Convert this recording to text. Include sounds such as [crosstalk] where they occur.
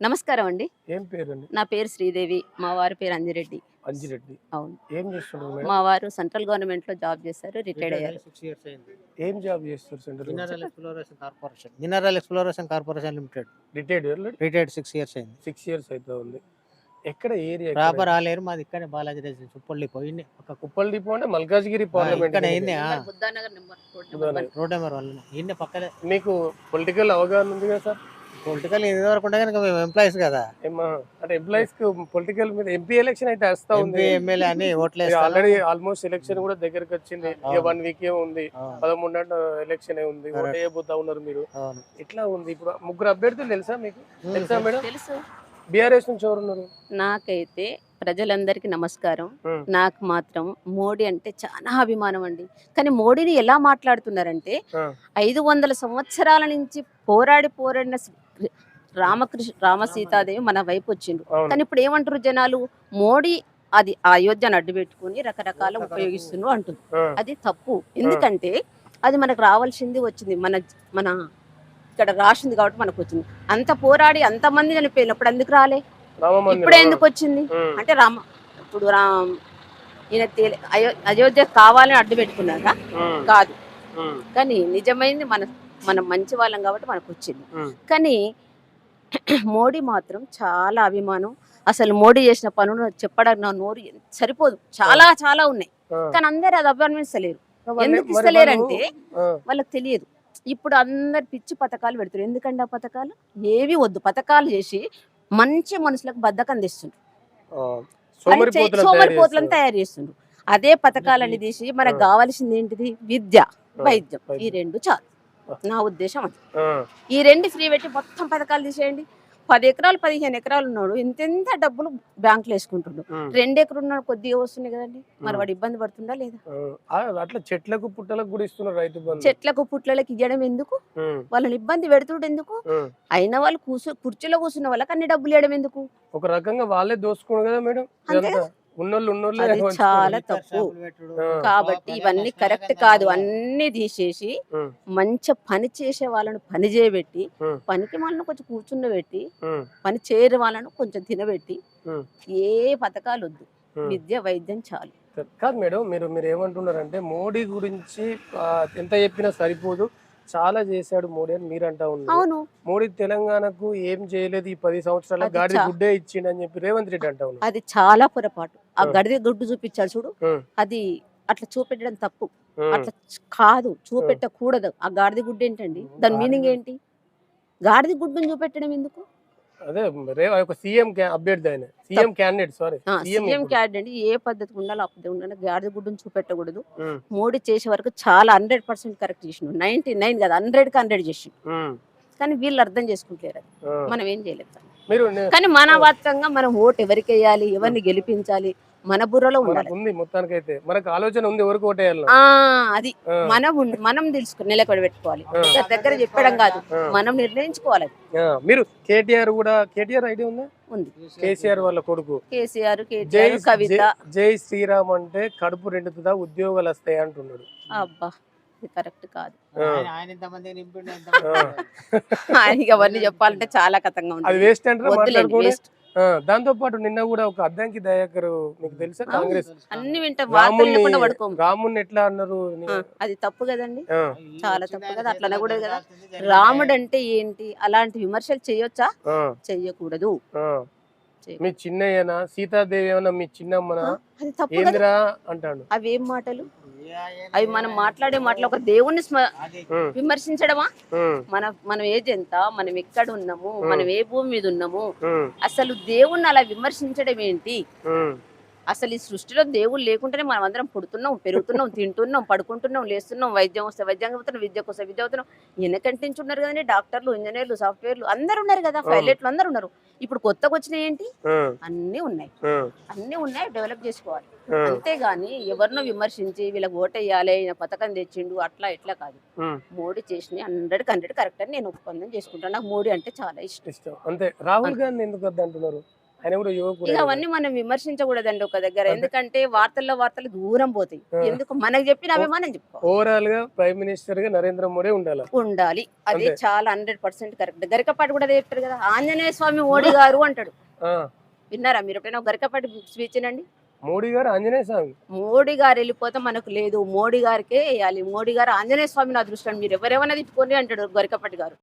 నమస్కారం అండి. ఏం పేరండి? నా పేరు శ్రీదేవి మా వారి పేరు అంజిరెడ్డి. అంజిరెడ్డి. అవును. ఏం మేడం? మా వారు సెంట్రల్ గవర్నమెంట్లో జాబ్ చేశారు రిటైర్డ్ అయ్యారు. సిక్స్ ఇయర్స్ అయింది. ఏం జాబ్ చేస్తారు centre mineral exploration corporation mineral exploration corporation limited retired retired six years అయింది. సిక్స్ ఇయర్స్ అయితే ఉంది. ఎక్కడ ఏరియా ప్రాపర్ ఆలేరు మాది ఇక్కడే బాలాజీ రెసిడెన్స్ ఉప్పల్లి పోయింది ఒక కుప్పల్ డిపో అంటే Malkajgiri parliament road number. One. ఇన్ని పక్కలే మీకు పొలిటికల్ అవగాహన ఉంది కదా సార్? పొలిటికల్ ఇది వరకు ఉంటే కనుక మేము ఎంప్లాయీస్ కదా. అంటే ఎంప్లాయీస్కి పొలిటికల్ మీద ఎంపీ ఎలక్షన్ అయితే వస్తా ఎంపీ ఉంది. ఎమ్మెల్యే అని ఓట్లు ఆల్రెడీ ఆల్మోస్ట్ ఎలక్షన్ కూడా దగ్గరకు వచ్చింది. ఇక అవును. వన్ వీక్ ఏ ఉంది. పదమూడు ఎలక్షన్ ఉంది. Correct. ఓట్ వేయబోతా ఉన్నారు మీరు. అవును. ఎట్లా ఉంది ఇప్పుడు? ముగ్గురు అభ్యర్థులు తెలుసా మీకు? తెలుసా మేడం? తెలుసు. బీఆర్ఎస్ నుంచి ఎవరు ఉన్నారు? నాకైతే ప్రజలందరికీ నమస్కారం. Hmm. నాకు మాత్రం మోడీ అంటే చాలా అభిమానం అండి. కానీ మోడీని ఎలా మాట్లాడుతున్నారంటే. ఐదు వందల సంవత్సరాల నుంచి పోరాడి పోరాడిన రామకృష్ణ రామ సీతాదేవి మన వైపు వచ్చిండు అవును. కానీ ఇప్పుడు ఏమంటారు జనాలు? మోడీ అది ఆ అయోధ్యను అడ్డు పెట్టుకుని రకరకాల ఉపయోగిస్తున్నారు అంటుంది అది తప్పు. ఎందుకంటే అది మనకు రావాల్సింది వచ్చింది. మన మన ఇక్కడ రాసింది కాబట్టి మనకు వచ్చింది. అంత పోరాడి అంత మంది చనిపోయినప్పుడు ఎందుకు రాలే. ఇప్పుడే ఎందుకు వచ్చింది? అంటే రామ ఇప్పుడు రామ్ ఈయన అయోధ్య కావాలని అడ్డు పెట్టుకున్నారా కాదు. కానీ నిజమైంది మన మనం మంచి వాళ్ళం కాబట్టి మనకు వచ్చింది. కానీ [clears throat] మోడీ మాత్రం చాలా అభిమానం. అసలు మోడీ చేసిన పనులు చెప్పడానికి నా నోరు సరిపోదు. చాలా చాలా ఉన్నాయి. కానీ అందరూ అది అభిమానిస్తలేరు ఎందుకు ఇస్తలేరంటే వాళ్ళకి తెలియదు. ఇప్పుడు అందరు పిచ్చి పథకాలు పెడుతున్నారు. ఎందుకంటే ఆ పథకాలు? ఏవి వద్దు. పథకాలు చేసి మంచి మనుషులకు తెస్తుండ్రు. పని చేయి- సోమరిపోతులను తయారు చేస్తుండ్రు. అదే పథకాలని తీసి మనకు. కావాల్సింది ఏంటిది? విద్య వైద్యం. ఈ. రెండు చాలు. నా ఉద్దేశం అది. ఈ రెండు ఫ్రీ పెట్టి మొత్తం పథకాలు తీసేయండి. పది ఎకరాలు పదిహేను ఎకరాలు ఉన్నాడు ఎంతెంత డబ్బులు బ్యాంకులో వేసుకుంటుండు. ఉమ్, రెండు ఎకరాలు ఉన్నాడు కొద్దిగా వస్తున్నాయి కదండి. మరి. వాడు ఇబ్బంది పడుతుందా లేదా? అట్లా చెట్లకు పుట్టలకు కూడా ఇస్తున్నారు రైతు చెట్లకు పుట్లలకు ఇవ్వడం ఎందుకు? వాళ్ళని ఇబ్బంది పెడుతుండే ఎందుకు. అయిన వాళ్ళు కూర్చో కుర్చీలో కూర్చున్న వాళ్ళకి అన్ని డబ్బులు ఇవ్వడం ఎందుకు? ఒక రకంగా వాళ్ళే దోసుకున్నారు కదా మేడం. అంతే ఉన్నోళ్ళు అది. చాలా తప్పు. కాబట్టి ఇవన్నీ కరెక్ట్ కాదు. అన్ని తీసేసి మంచి పని చేసే వాళ్ళను పని చేయబెట్టి. పనికి వాళ్ళను కొంచెం కూర్చుండబెట్టి పని చేయని వాళ్ళను కొంచెం తినబెట్టి. ఏ పథకాలు వద్దు. విద్య వైద్యం చాలు కాదు మేడం మీరు మీరు ఏమంటున్నారంటే మోడీ గురించి ఆ, ఎంత చెప్పినా సరిపోదు చాలా చేశాడు మోడీ అని మీరు అంటా ఉన్నారు అవును మోడీ తెలంగాణకు ఏం చేయలేదు ఈ పది సంవత్సరాల అది గాడి చా- గుడ్డే ఇచ్చిండని చెప్పి రేవంత్ రెడ్డి అంటా ఉన్నారు అది చాలా పొరపాటు ఆ. గడిద గుడ్డు చూపించాడు చూడు. అది అట్లా చూపెట్టడం తప్పు. అట్లా కాదు చూపెట్టకూడదు. ఆ గాడిద గుడ్డు ఏంటండి? దాని మీనింగ్ ఏంటి? గాడిద గుడ్డును చూపెట్టడం ఎందుకు? అదే రే ఒక సీఎం అభ్యర్థి ఆయన. CM candidate sorry. సీఎం ఏ పద్ధతి ఉండాలో ఆ పద్ధతి ఉండాలి. గాడిద గుడ్డును చూపెట్టకూడదు. మోడీ చేసే వరకు చాలా హండ్రెడ్ పర్సెంట్ కరెక్ట్ చేసిండు. నైన్టీ నైన్ కదా హండ్రెడ్కి హండ్రెడ్ చేసిండు. కానీ వీళ్ళు అర్థం చేసుకుంటలేరు అది. ఆ. మనం ఏం చేయలేం దాన్ని. మీరు కానీ మానవాత్మకంగా మనం ఓటు ఎవరికి వేయాలి ఎవరిని గెలిపించాలి మన బుర్రలో ఉంది మొత్తానికైతే. మనకు ఆలోచన ఉంది ఎవరికి అది మనం మనం తెలుసుకుని నిలకడ పెట్టుకోవాలి దగ్గర చెప్పడం కాదు. మనం నిర్ణయించుకోవాలి. మీరు కేటీఆర్ కూడా కేటీఆర్ ఐడియా ఉందా? ఉంది. కేసీఆర్ వాళ్ళ కొడుకు. కేసీఆర్ జై కేటీఆర్ కవిత. జై- జై శ్రీరామ్ అంటే కడుపు రెండుతుందా ఉద్యోగాలు వస్తాయి అంటున్నాడు. అబ్బా. ఇది కరెక్ట్ కాదు. ఆయన-. ఆయనకి అవన్నీ చెప్పాలంటే చాలా కథంగా వేస్ట్ వేస్ట్ దాంతో పాటు నిన్న కూడా ఒక అద్దంకి దయాకర్ మీకు తెలుసా. కాంగ్రెస్? అన్ని వింటే రాముని ఎట్లా అన్నారు? అది తప్పు కదండి. చాలా తప్పు కదా, అట్లా అనకూడదు కదా. రాముడు అంటే ఏంటి? అలాంటి విమర్శలు చేయొచ్చా? చెయ్యకూడదు. మీ చిన్నయ్యనా? సీతాదేవి ఏమన్నా మీ చిన్నమ్మనా? అది తప్పు కదా. ఏందిరా అంటాడు. అవి ఏం మాటలు? అవి మనం మాట్లాడే మాటలు ఒక దేవుణ్ణి విమర్శించడమా? మన మనం ఏజ్ ఎంత మనం ఎక్కడ ఉన్నాము మనం ఏ భూమి మీద ఉన్నాము? అసలు దేవుణ్ణి అలా విమర్శించడం ఏంటి? అసలు ఈ సృష్టిలో దేవుడు లేకుంటేనే మనం అందరం పుడుతున్నాం పెరుగుతున్నాం తింటున్నాం పడుకుంటున్నాం లేస్తున్నాం వైద్యం వస్తే వైద్యం అవుతున్నాం విద్యకు వస్తే విద్య అవుతున్నాం. వెనకంటి నుంచి ఉన్నారు కదండి డాక్టర్లు ఇంజనీర్లు సాఫ్ట్వేర్లు అందరు ఉన్నారు కదా. పైలట్లు అందరు ఉన్నారు. ఇప్పుడు కొత్తగా వచ్చినాయి ఏంటి? అన్నీ ఉన్నాయి. అన్నీ ఉన్నాయి డెవలప్ చేసుకోవాలి. అంతేగాని ఎవరినో విమర్శించి వీళ్ళకి ఓటేయాలి పథకం తెచ్చిండు అట్లా ఇట్లా కాదు. మోడీ చేసిన హండ్రెడ్ హండ్రెడ్ కరెక్ట్ అని నేను ఒప్పందం చేసుకుంటాను. నాకు మోడీ అంటే చాలా ఇష్టం. ఇష్టం. అంతే. రాహుల్ గాంధీ ఎందుకు అంటున్నారు ఆయన కూడా యువకుడు ఇక అవన్నీ మనం విమర్శించకూడదండి ఒక దగ్గర. ఎందుకంటే వార్తల్లో వార్తలు దూరం పోతాయి. ఎందుకు మనకు చెప్పినవి మనం చెప్పుకోవాలి ఓవరాల్గా ప్రైమ్ మినిస్టర్గా నరేంద్ర మోడీ ఉండాలి? ఉండాలి. అది. చాలా హండ్రెడ్ పర్సెంట్ కరెక్ట్ గరికపాటి కూడా అదే చెప్తారు కదా. ఆంజనేయ స్వామి మోడీ గారు అంటాడు. విన్నారా? మీరు ఎప్పుడైనా గరికపాటి స్పీచ్ నండి? మోడీ గారు ఆంజనేయ స్వామి. మోడీ గారు వెళ్ళిపోతే మనకు లేదు. మోడీ గారికే వేయాలి. మోడీ గారు ఆంజనేయ స్వామిని అదృష్టం. మీరు ఎవరెవరైనా తిప్పుకోండి అంటాడు గరికపాటి గారు.